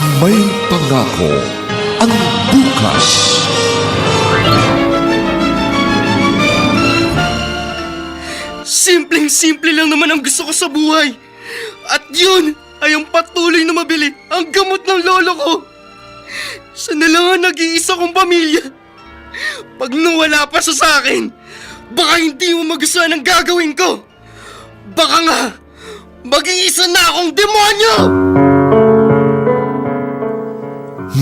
May pangako ang bukas. Simpleng-simple lang naman ang gusto ko sa buhay. At yun ay ang patuloy na mabili ang gamot ng lolo ko. Sana lang ang nag-iisa kong pamilya. Pag nawala pa siya sa akin, baka hindi mo magustuhan ang gagawin ko. Baka nga, mag-iisa na akong demonyo!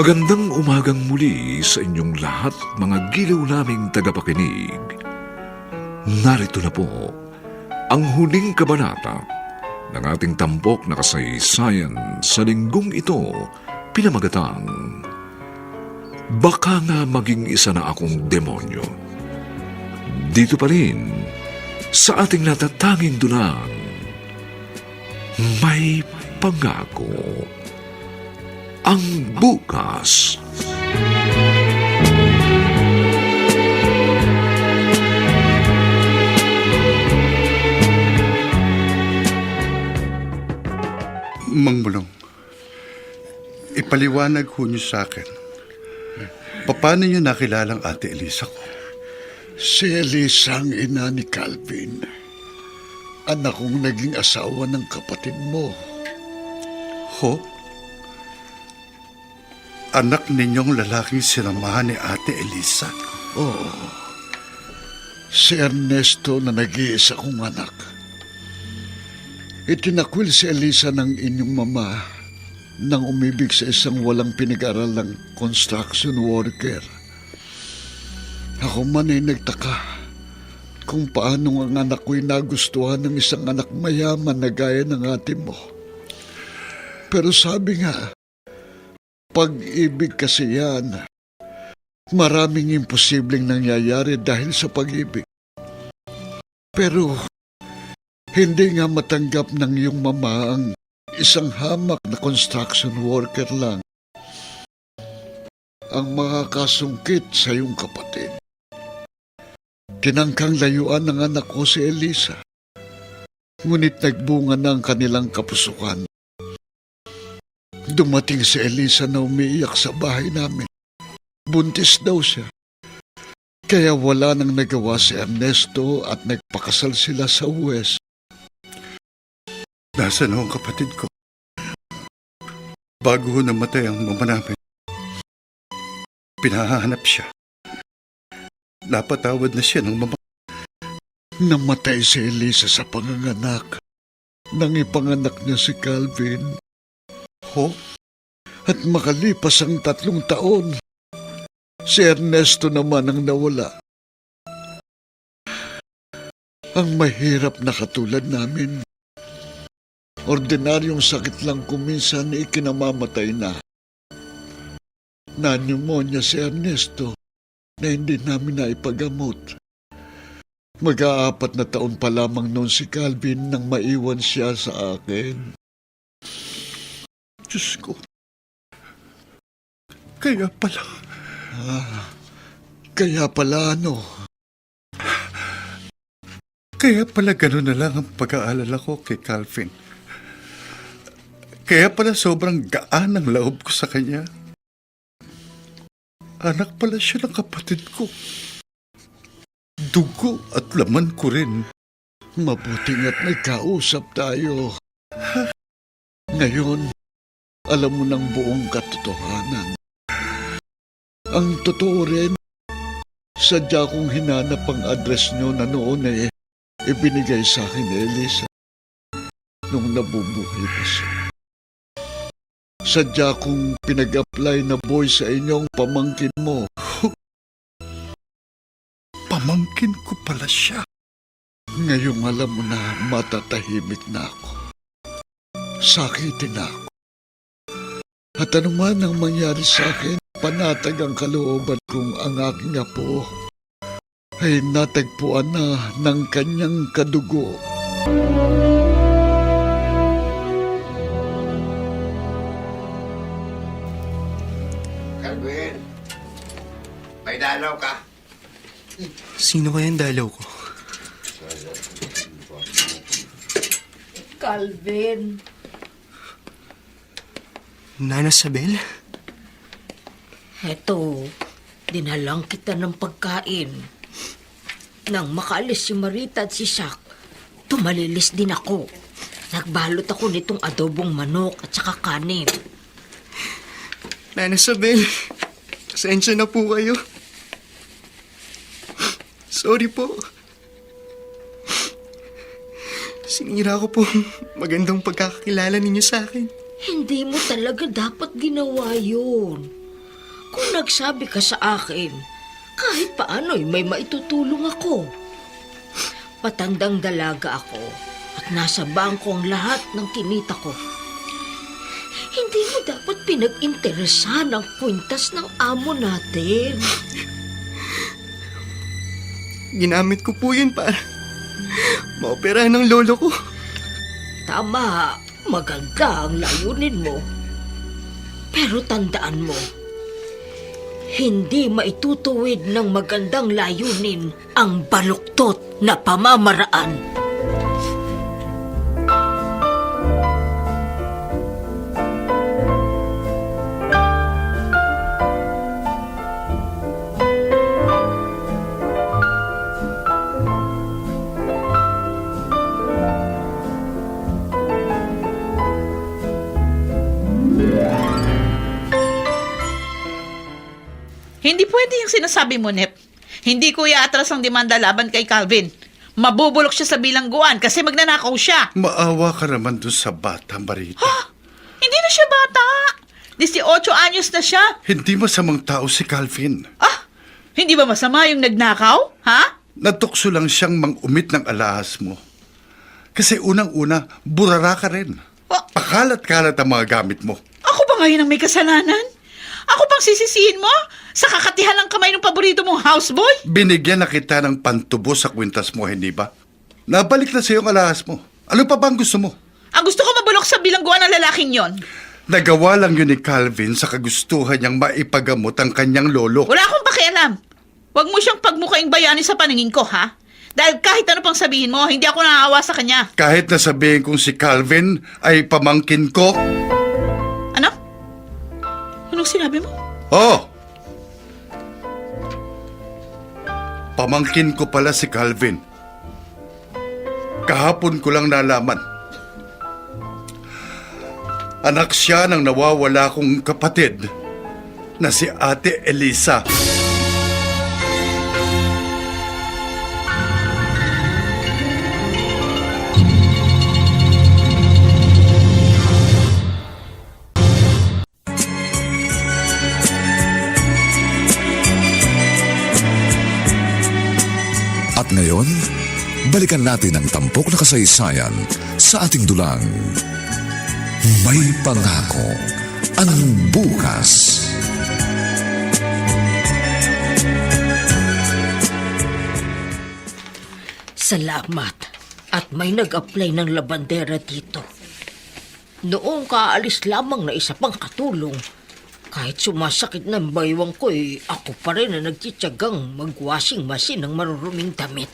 Magandang umagang muli sa inyong lahat mga giliw naming tagapakinig. Narito na po ang huling kabanata ng ating tampok na kasaysayan sa linggong ito pinamagatang Baka nga maging isa na akong demonyo. Dito pa rin sa ating natatanging dulang may pangako ang bukas. Mang Bulong, ipaliwanag ho niyo sa akin. Paano niyo nakilalang ate Elisa ko? Si Elisa ang ina ni Calvin. Anak kong naging asawa ng kapatid mo. Ho? Anak ninyong lalaking sinamahan ni ate Elisa? Si Ernesto na nag-iisa kong anak. Itinakwil si Elisa ng inyong mama nang umibig sa isang walang pinag-aral ng construction worker. Ako man ay nagtaka kung paano ang anak ko'y nagustuhan ng isang anak mayaman na gaya ng ate mo. Pero sabi nga, pag-ibig kasi yan, maraming imposibleng nangyayari dahil sa pag-ibig. Pero hindi nga matanggap ng iyong mama ang isang hamak na construction worker lang ang makakasungkit sa iyong kapatid. Tinangkang layuan ng anak ko si Elisa. Ngunit nagbunga na ang kanilang kapusukan. Dumating si Elisa na umiiyak sa bahay namin. Buntis daw siya. Kaya wala nang nagawa si Ernesto at nagpakasal sila sa West. Nasaan ang kapatid ko? Bago namatay ang mama namin, pinahanap siya. Napatawad na siya ng mama. Namatay si Elisa sa panganganak. nang ipanganak niya si Calvin. Ho? At makalipas ang tatlong taon, si Ernesto naman ang nawala. Ang mahirap na katulad namin. Ordinaryong sakit lang kuminsan ikinamamatay na. Na-pneumonia si Ernesto na hindi namin naipagamot. Mag-aapat na taon pa lamang noon si Calvin nang maiwan siya sa akin. Diyos ko. Kaya pala, Kaya pala ano, kaya pala gano'n na lang ang pag-aalala ko kay Calvin. Kaya pala sobrang gaan ang loob ko sa kanya. Anak pala siya ng kapatid ko. Dugo at laman ko rin. Mabuting at nagkausap tayo. Ngayon, alam mo ng buong katotohanan. Ang totoo rin, sadya kong hinanap ang address nyo na noon eh, ibinigay sa akin ni Elisa nung nabubuhay pa siya. Sadya kong pinag-apply na boy sa inyong pamangkin mo. Pamangkin ko pala siya. Ngayong alam mo na matatahimik na ako. Sakitin na ako. At anuman ang mangyari sa akin, panatag ang kalooban kong ang aking apo ay natagpuan na ng kanyang kadugo. Calvin, may dalaw ka? Sino kaya ang dalaw ko? Calvin, Nana Sabel? heto, dinalang kita ng pagkain. Nang makaalis si Marita at si Shak, tumalilis din ako. Nagbalot ako nitong adobong manok at saka kanin. Nana Sabel, pasensya na po kayo. Sorry po. Sinira ko po ang magandang pagkakakilala ninyo sa akin. Hindi mo talaga dapat ginawa yun. Kung nagsabi ka sa akin, kahit paano'y may maitutulong ako. Patandang dalaga ako at nasa bangko ang lahat ng kinita ko. Hindi mo dapat pinag-interesan ang kwintas ng amo natin. Ginamit ko po yun para maoperahan ng lolo ko. Tama, maganda ang layunin mo. Pero tandaan mo, hindi maitutuwid ng magandang layunin ang baluktot na pamamaraan. Pwede yung sinasabi mo, Nep. Hindi ko iatras ang demanda laban kay Calvin. Mabubulok siya sa bilangguan kasi magnanakaw siya. Maawa ka naman dun sa bata, Marita. Hindi na siya bata. 18 anyos na siya. Hindi masamang tao si Calvin. Ah, hindi ba masama yung nagnakaw? Ha? Natukso lang siyang mang-umit ng alahas mo. Kasi unang-una, burara ka rin. Ah, Pakalat-kalat ang mga gamit mo. ako ba ngayon ang may kasalanan? Ako bang sisisihin mo? Sa kakatihan ng kamay ng paborito mong houseboy? Binigyan na kita ng pantubo sa kwintas mo, hindi ba? Nabalik na sa ang alahas mo. Ano pa ba ang gusto mo? Ang gusto ko mabulok sa bilangguan ng lalaking yon. Nagawa lang yun ni Calvin sa kagustuhan niyang maipagamot ang kanyang lolo. Wala akong pakialam. Huwag mo siyang pagmukaing bayani sa paningin ko, ha? Dahil kahit ano pang sabihin mo, hindi ako naawa sa kanya. Kahit nasabihin kong si Calvin ay pamangkin ko. Ano? Anong sinabi mo? Oh! Pamangkin ko pala si Calvin. Kahapon ko lang nalaman. Anak siya ng nawawala kong kapatid na si Ate Elisa. Balikan natin ang tampok na kasaysayan sa ating dulang. May pangako ang bukas. Salamat. At may nag-apply ng labandera dito. Noong kaalis lamang na isa pang katulong, kahit sumasakit ng baywang ko, eh, ako pa rin na nagtitsagang mag-washing machine ng maruruming damit.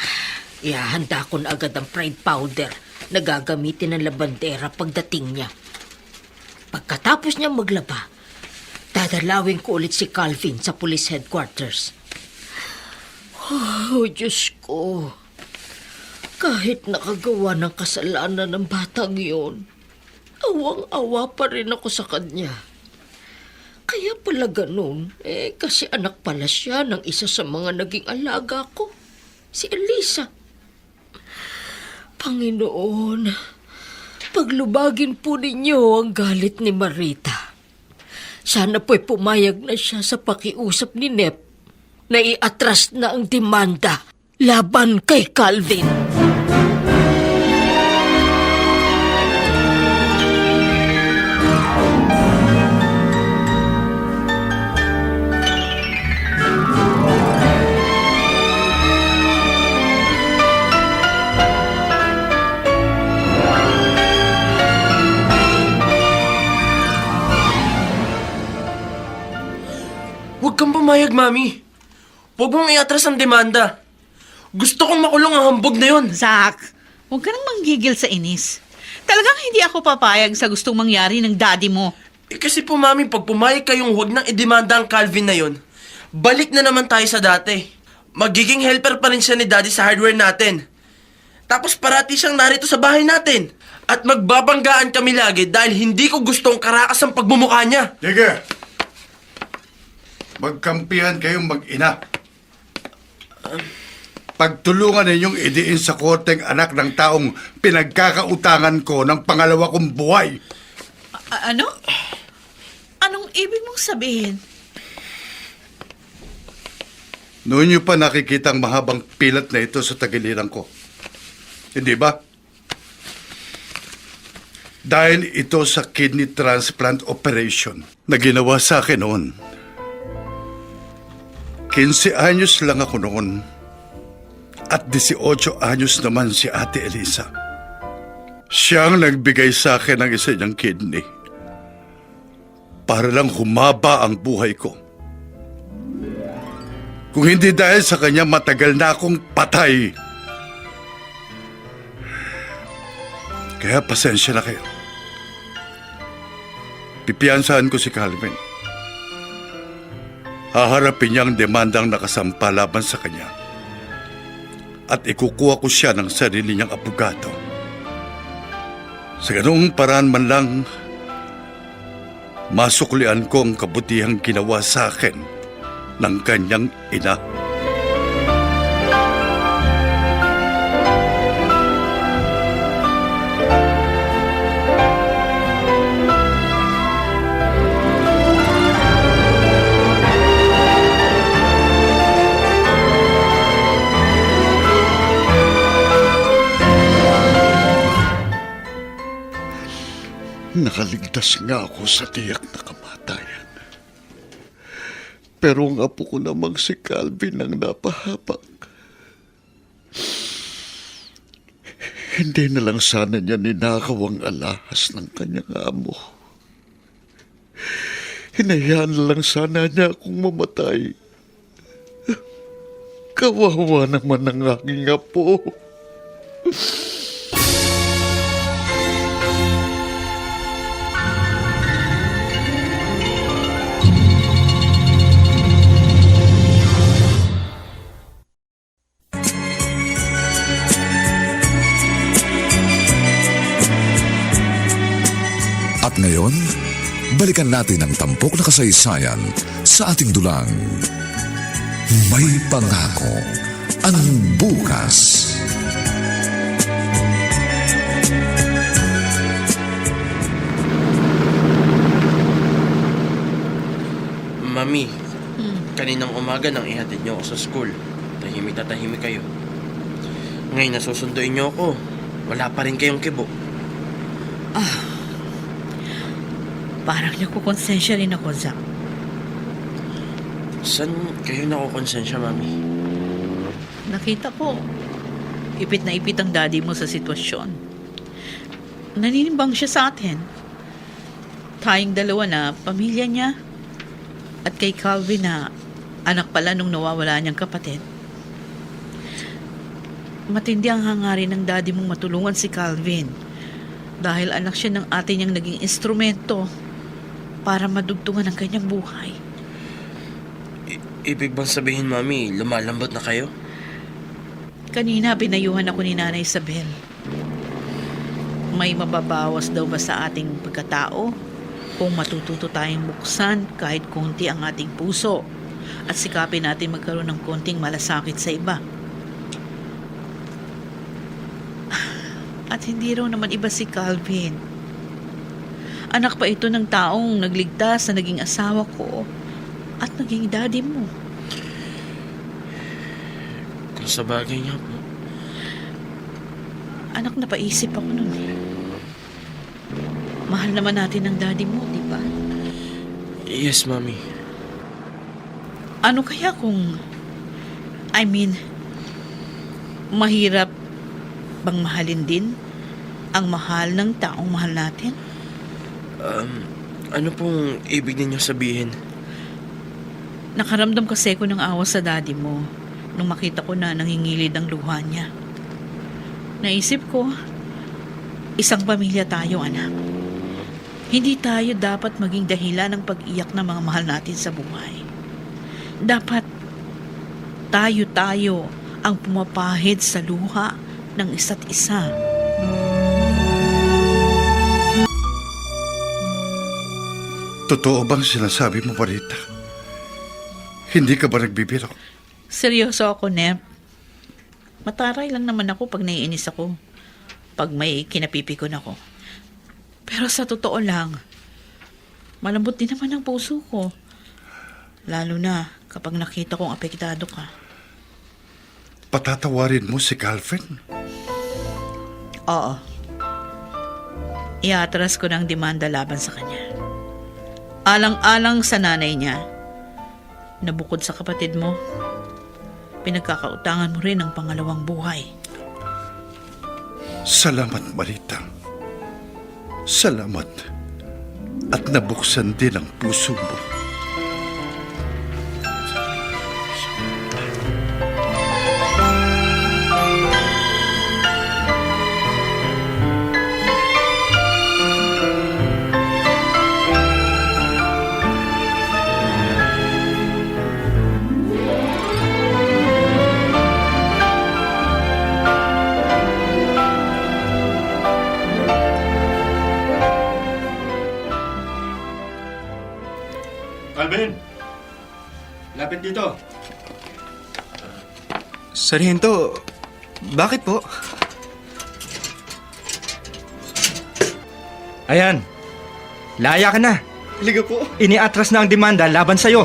Ah, Ihahanda ko na agad ang pride powder na gagamitin ng labandera pagdating niya. Pagkatapos niya maglaba, dadalawin ko ulit si Calvin sa police headquarters. Oh, Diyos ko. Kahit nakagawa ng kasalanan ng batang yon, awang-awa pa rin ako sa kanya. Kaya pala ganun, eh kasi anak pala siya ng isa sa mga naging alaga ko, si Elisa. Panginoon, paglubagin po ninyo ang galit ni Marita. Sana po'y pumayag na siya sa pakiusap ni Nep na iatras na ang demanda laban kay Calvin. Huwag Mami. Huwag mong iatras ang demanda. Gusto kong makulong ang hambog na yon. Zach, huwag ka nang manggigil sa inis. Talagang hindi ako papayag sa gustong mangyari ng daddy mo. Eh, kasi po, Mami, pag pumayag kayong huwag nang idemanda ang Calvin na yon, balik na naman tayo sa dati. Magiging helper pa rin siya ni Daddy sa hardware natin. Tapos parati siyang narito sa bahay natin. At magbabanggaan kami lagi dahil hindi ko gustong karakas ang pagmumukha niya. Sige. Magkampihan kayong mag-ina. Pagtulungan ninyong idiin sa korteng anak ng taong pinagkakautangan ko ng pangalawa kong buhay. A- ano? Anong ibig mong sabihin? Noon niyo pa nakikita ang mahabang pilat na ito sa tagiliran ko. Hindi ba? Dahil ito sa kidney transplant operation na ginawa sa akin noon. 15 anyos lang ako noon. At 18 anyos naman si Ate Elisa. Siyang nagbigay sa akin ng isa niyang kidney. Para lang humaba ang buhay ko. Kung hindi dahil sa kanya, matagal na akong patay. Kaya pasensya na kayo. Pipiansahan ko si Calvin. Haharapin niya ang demandang nakasampa laban sa kanya. At ikukuha ko siya ng sarili niyang abogado. Sa ganung paraan man lang, masuklian ko ang kabutihang ginawa sa akin ng kanyang ina. Nakaligtas nga ako sa tiyak na kamatayan. Pero ang apo ko namang si Calvin ang napahapak. Hindi na lang sana niya ninakaw ang alahas ng kanyang amo. Hinayaan na lang sana niya akong mamatay. Kawawa naman ang aking apo. At ngayon, balikan natin ang tampok na kasaysayan sa ating dulang. May pangako ang bukas. Mami, kaninang umaga nang ihatid niyo ako sa school. Tahimik na tahimik kayo. Ngayon nasusunduin niyo ako. Wala pa rin kayong kibo. Parang nakukonsensya rin ako, Zach. Saan kayo nakukonsensya, Mami? Nakita ko, ipit na ipit ang daddy mo sa sitwasyon. Naninimbang siya sa atin. Tayong dalawa na pamilya niya at kay Calvin na anak pala nung nawawala niyang kapatid. Matindi ang hangarin ng daddy mong matulungan si Calvin dahil anak siya ng ate niyang naging instrumento para madugtungan ang kanyang buhay. I- ibig bang sabihin, Mami, lumalambot na kayo? Kanina pinayuhan ako ni Nanay Isabel. May mababawas daw ba sa ating pagkatao kung matututo tayong buksan kahit konti ang ating puso at sikapin natin magkaroon ng konting malasakit sa iba. At hindi raw naman iba si Calvin. Anak pa ito ng taong nagligtas na naging asawa ko at naging daddy mo. Kung sa bagay niya po. Anak, napaisip ako nun eh. Mahal naman natin ang daddy mo, di ba? Yes, Mami. Ano kaya kung... I mean, mahirap bang mahalin din ang mahal ng taong mahal natin? Um, ano pong ibig ninyo sabihin? Nakaramdam kasi ko ng awa sa daddy mo nung makita ko na nangingilid ang luha niya. Naisip ko, isang pamilya tayo, anak. Hindi tayo dapat maging dahilan ng pag-iyak ng mga mahal natin sa buhay. Dapat tayo-tayo ang pumapahid sa luha ng isa't isa. Totoo bang sinasabi mo, Marita? Hindi ka ba nagbibiro? Seryoso ako, Nep. Mataray lang naman ako pag naiinis ako. Pag may kinapipikon ako. Pero sa totoo lang, malambot din naman ang puso ko. Lalo na kapag nakita kong apektado ka. Patatawarin mo si Calvin? Oo. Iatras ko ng demanda laban sa kanya. Alang-alang sa nanay niya, na bukod sa kapatid mo, pinagkakautangan mo rin ang pangalawang buhay. Salamat, Marita. Salamat. At nabuksan din ang puso mo. Sargento, bakit po? Ayan. Laya ka na. Liga po. Iniatras na ang demanda laban sa'yo.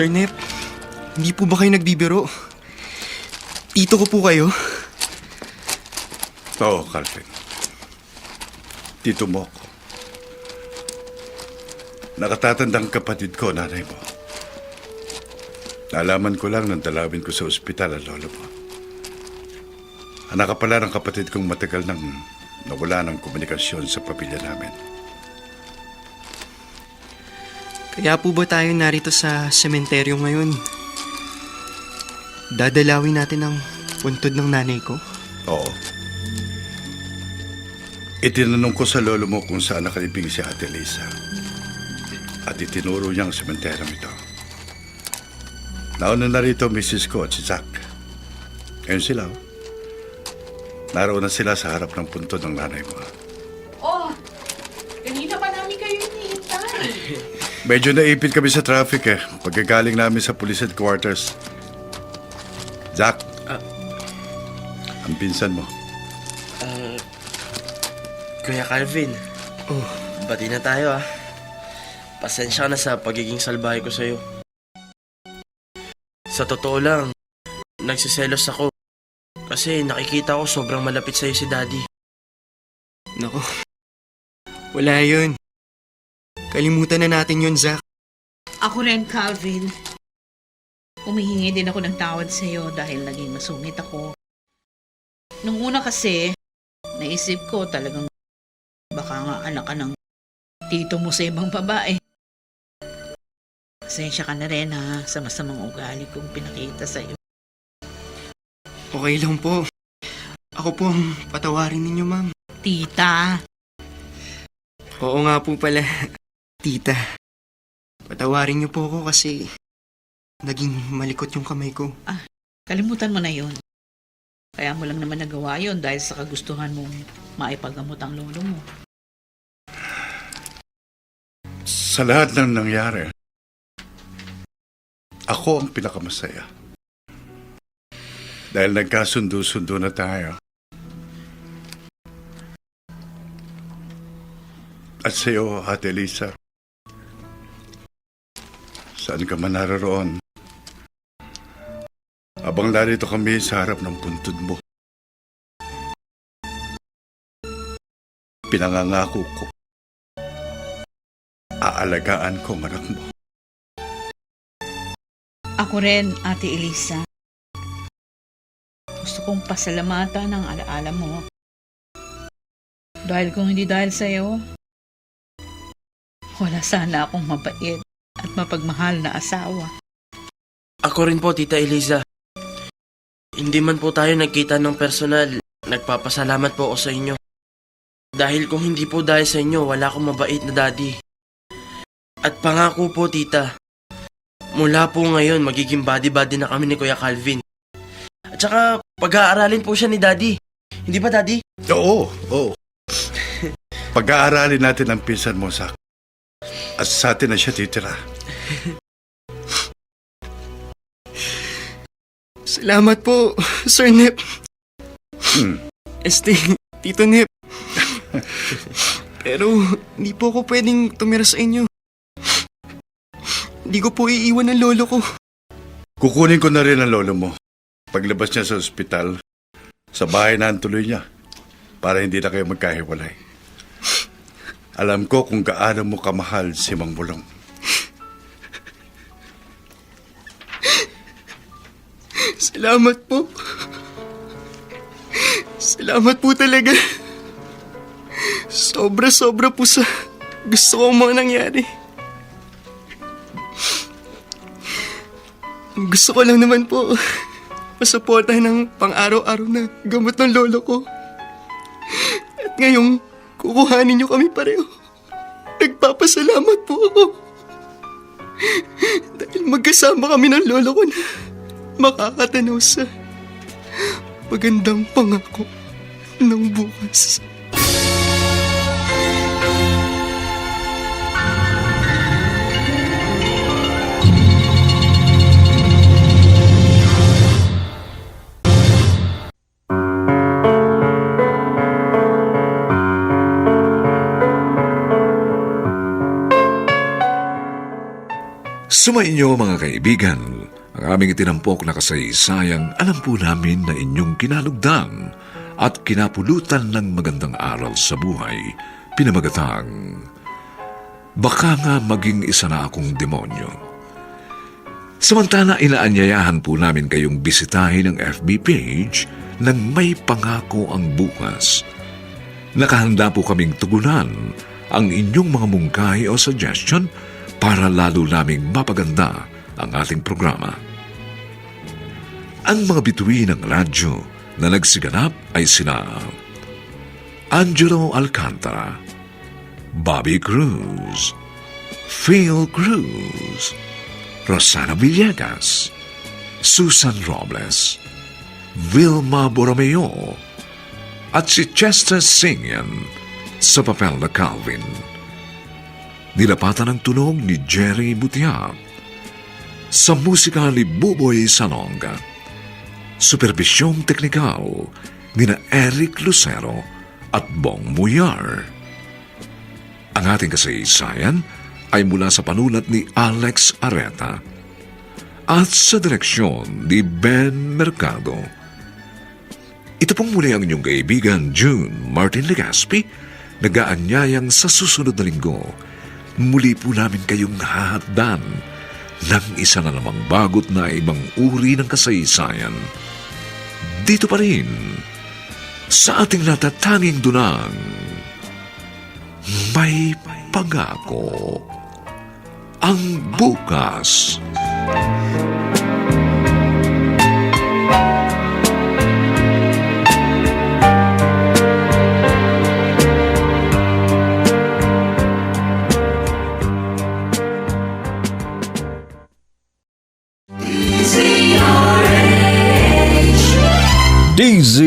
Sir Nep, hindi po ba kayo nagbibiro? Tito ko po kayo. Oo, Calvin. Tito mo ako. Nakatatandang kapatid ko, nanay mo. Nalaman ko lang nang dalawin ko sa ospital ang lolo mo. Anak ka pala ng kapatid kong matagal nang nawala ng komunikasyon sa pamilya namin. Kaya po ba tayo narito sa sementeryo ngayon? Dadalawin natin ang puntod ng nanay ko? Oo. Itinanong ko sa lolo mo kung saan nakalibing si Ate Lisa. At itinuro niya ang sementerong ito. Nauna na rito Mrs. ko at si Zack. Ngayon sila. oh. Naroon na sila sa harap ng puntod ng nanay mo. Medyo naipit kami sa traffic eh. Pagkagaling namin sa police headquarters. Zack. ang pinsan mo. Kuya Calvin. Oh, bati na tayo ah. Pasensya na sa pagiging salbahe ko sa'yo. Sa totoo lang, nagsiselos ako. Kasi nakikita ko sobrang malapit sa'yo si Daddy. Nako. Wala yun. Kalimutan na natin yun, Zach. Ako rin, Calvin. Umihingi din ako ng tawad sa iyo dahil naging masungit ako. Nung una kasi, naisip ko talagang baka nga anak ka ng tito mo sa ibang babae. Pasensya ka na rin ha sa masamang ugali kong pinakita sa iyo. Okay lang po. Ako po ang patawarin ninyo, ma'am. Tita, Oo nga po pala, tita. Patawarin niyo po ako kasi naging malikot yung kamay ko. kalimutan mo na yun. Kaya mo lang naman nagawa yun dahil sa kagustuhan mong maipagamot ang lolo mo. Sa lahat ng nangyari, ako ang pinakamasaya. Dahil nagkasundo-sundo na tayo. At sa iyo, Ate Lisa, saan ka man naroon, abang narito kami sa harap ng puntod mo. Pinangangako ko, aalagaan ko ang anak mo. Ako rin, Ate Elisa. Gusto kong pasalamatan ang alaala mo. Dahil kung hindi dahil sa'yo, wala sana akong mabait at mapagmahal na asawa. Ako rin po, Tita Eliza. Hindi man po tayo nagkita ng personal, nagpapasalamat po ako sa inyo. Dahil kung hindi po dahil sa inyo, wala akong mabait na daddy. At pangako po, Tita, mula po ngayon, magiging body-body na kami ni Kuya Calvin. At saka, pag-aaralin po siya ni Daddy. Hindi ba, Daddy? Oo, oo. Pag-aaralin natin ang pinsan mo, Sak. At sa atin na siya titira. Salamat po, Sir Nip. Hmm. Este, Tito Nip. Pero hindi po ako pwedeng tumira sa inyo. Hindi ko po iiwan ang lolo ko. Kukunin ko na rin ang lolo mo. Paglabas niya sa ospital, sa bahay na ang tuloy niya. Para hindi na kayo magkahiwalay. Alam ko kung gaano mo kamahal si Mang Bulong. Salamat po. Salamat po talaga. Sobra-sobra po sa gusto kong mga nangyari. Ang Gusto ko lang naman po masuportahan ng pang-araw-araw na gamot ng lolo ko. At ngayong kukuhanin niyo kami pareho. Nagpapasalamat po ako. Dahil magkasama kami ng lolo ko na makakatanaw sa magandang pangako ng bukas. Sumainyo mga kaibigan, ang aming itinampok na kasaysayang alam po namin na inyong kinalugdan at kinapulutan ng magandang aral sa buhay, pinamagatang, baka nga maging isa na akong demonyo. Samantala inaanyayahan po namin kayong bisitahin ang FB page ng may pangako ang bukas. Nakahanda po kaming tugunan ang inyong mga mungkahi o suggestion para lalo naming mapaganda ang ating programa. Ang mga bituin ng radyo na nagsiganap ay sina Angelo Alcantara, Bobby Cruz, Phil Cruz, Rosana Villegas, Susan Robles, Vilma Borromeo, at si Chester Singyan sa papel na Calvin. Nilapatan ng tunog ni Jerry Butiak. Sa musika ni Buboy Salong, supervisyong teknikal ni na Eric Lucero at Bong Muyar. Ang ating kasaysayan ay mula sa panulat ni Alex Areta at sa direksyon ni Ben Mercado. Ito pong muli ang inyong kaibigan June Martin Legaspi, nagaanyayang sa susunod na linggo. Muli po namin kayong hahatdan ng isa na namang bagot na ibang uri ng kasaysayan. Dito pa rin, sa ating natatanging dunang, may pangako ang bukas.